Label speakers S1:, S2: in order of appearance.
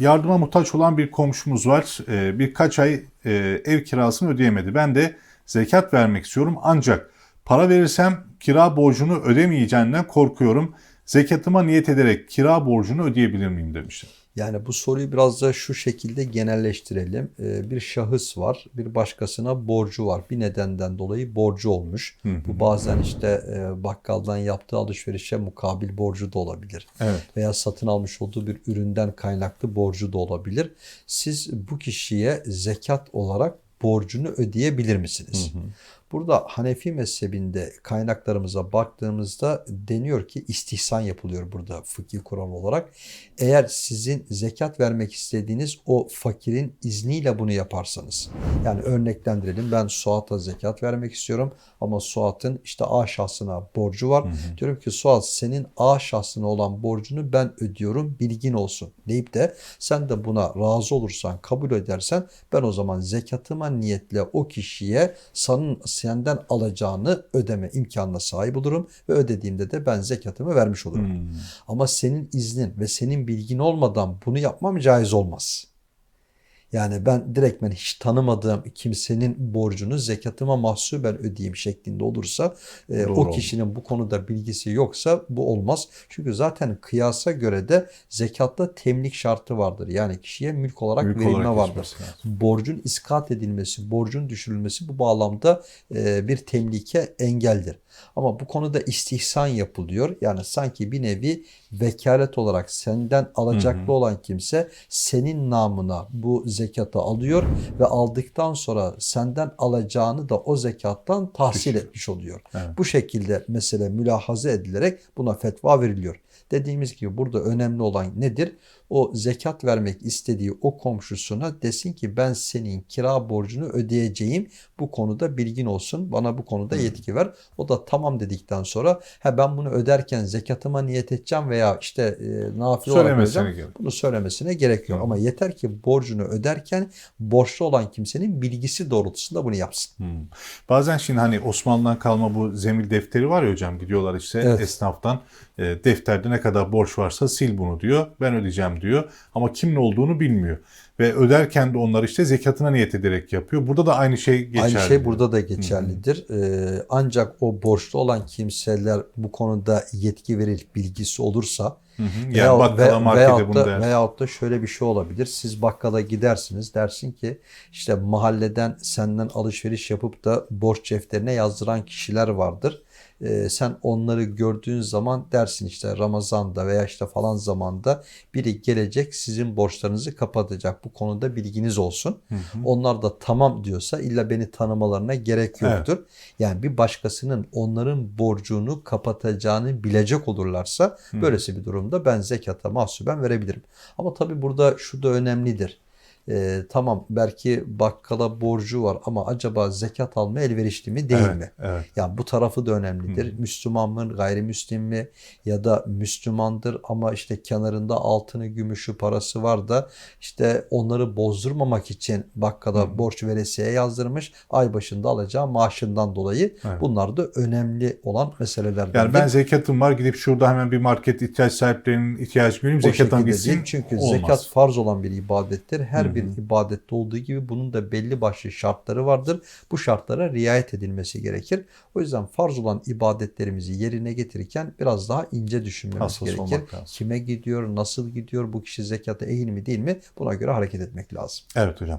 S1: yardıma muhtaç olan bir komşumuz var. Ee, birkaç ay e, ev kirasını ödeyemedi. Ben de zekat vermek istiyorum ancak para verirsem kira borcunu ödemeyeceğinden korkuyorum. Zekatıma niyet ederek kira borcunu ödeyebilir miyim demişler.
S2: Yani bu soruyu biraz da şu şekilde genelleştirelim. Ee, Bir şahıs var, bir başkasına borcu var. Bir nedenden dolayı borcu olmuş. Bu bazen işte e, bakkaldan yaptığı alışverişe mukabil borcu da olabilir.
S1: Evet.
S2: Veya satın almış olduğu bir üründen kaynaklı borcu da olabilir. Siz bu kişiye zekat olarak borcunu ödeyebilir misiniz? Burada Hanefi mezhebinde kaynaklarımıza baktığımızda deniyor ki istihsan yapılıyor burada fıkhi kural olarak. Eğer sizin zekat vermek istediğiniz o fakirin izniyle bunu yaparsanız. Yani örneklendirelim ben Suat'a zekat vermek istiyorum ama Suat'ın işte A şahsına borcu var. Diyorum ki Suat senin A şahsına olan borcunu ben ödüyorum bilgin olsun deyip de sen de buna razı olursan kabul edersen ben o zaman zekatıma niyetle o kişiye sanın, senden alacağını ödeme imkanına sahip olurum ve ödediğimde de ben zekatımı vermiş olurum. Ama senin iznin ve senin bilgin olmadan bunu yapmam caiz olmaz. Yani ben direktmen hiç tanımadığım kimsenin borcunu zekatıma mahsuben ödeyeyim şeklinde olursa e, o kişinin bu konuda bilgisi yoksa bu olmaz. Çünkü zaten kıyasa göre de zekatta temlik şartı vardır. Yani kişiye mülk olarak
S1: Mülk
S2: verilme
S1: olarak
S2: vardır. Borcun iskat edilmesi, borcun düşürülmesi bu bağlamda e, bir temlike engeldir. Ama bu konuda istihsan yapılıyor. Yani sanki bir nevi vekalet olarak senden alacaklı olan kimse senin namına bu zekatı alıyor ve aldıktan sonra senden alacağını da o zekattan tahsil etmiş oluyor.
S1: Evet.
S2: Bu şekilde mesele mülahaza edilerek buna fetva veriliyor. Dediğimiz gibi burada önemli olan nedir? O zekat vermek istediği o komşusuna desin ki ben senin kira borcunu ödeyeceğim. Bu konuda bilgin olsun. Bana bu konuda yetki ver. O da tamam dedikten sonra ha ben bunu öderken zekatıma niyet edeceğim veya işte e, nafile olarak. Bunu söylemesine gerek yok. Ama yeter ki borcunu öderken borçlu olan kimsenin bilgisi doğrultusunda bunu yapsın.
S1: Hmm. Bazen şimdi hani Osmanlı'dan kalma bu zemil defteri var ya hocam gidiyorlar işte
S2: Evet.
S1: esnaftan e, defterde ne kadar borç varsa sil bunu diyor. Ben ödeyeceğim diyor. Ama kimin olduğunu bilmiyor. Ve öderken de onlar işte zekatına niyet ederek yapıyor. Burada da aynı şey geçerli.
S2: Aynı şey burada da geçerlidir. Ee, ancak o borçlu olan kimseler bu konuda yetki verir bilgisi olursa
S1: Hı hı. Yani
S2: Veya-
S1: bakkala
S2: ve-
S1: markete
S2: veyahut
S1: bunu
S2: da,
S1: der.
S2: veyahut da şöyle bir şey olabilir. Siz bakkala gidersiniz dersin ki işte mahalleden senden alışveriş yapıp da borç defterine yazdıran kişiler vardır. Ee, sen onları gördüğün zaman dersin işte Ramazan'da veya işte falan zamanda biri gelecek sizin borçlarınızı kapatacak. Bu konuda bilginiz olsun. Onlar da tamam diyorsa illa beni tanımalarına gerek
S1: Evet.
S2: yoktur. Yani bir başkasının onların borcunu kapatacağını bilecek olurlarsa böylesi bir durumda ben zekata mahsuben verebilirim. Ama tabii burada şu da önemlidir. Ee, tamam belki bakkala borcu var ama acaba zekat alma elverişli mi değil
S1: evet,
S2: mi?
S1: Evet.
S2: Yani bu tarafı da önemlidir. Müslüman mı, gayrimüslim mi ya da Müslümandır ama işte kenarında altını, gümüşü, parası var da işte onları bozdurmamak için bakkala borç veresiye yazdırmış. Ay başında alacağı maaşından dolayı
S1: Evet.
S2: bunlar da önemli olan meselelerden.
S1: Yani ben zekatım var gidip şurada hemen bir market ihtiyaç sahiplerinin ihtiyacını göreyim gitsin.
S2: değil. Çünkü
S1: Olmaz.
S2: zekat farz olan bir ibadettir. Her bir ibadette olduğu gibi bunun da belli başlı şartları vardır. Bu şartlara riayet edilmesi gerekir. O yüzden farz olan ibadetlerimizi yerine getirirken biraz daha ince düşünmemiz
S1: Hassas
S2: gerekir. Kime gidiyor, nasıl gidiyor, bu kişi zekata ehil mi değil mi buna göre hareket etmek lazım.
S1: Evet hocam.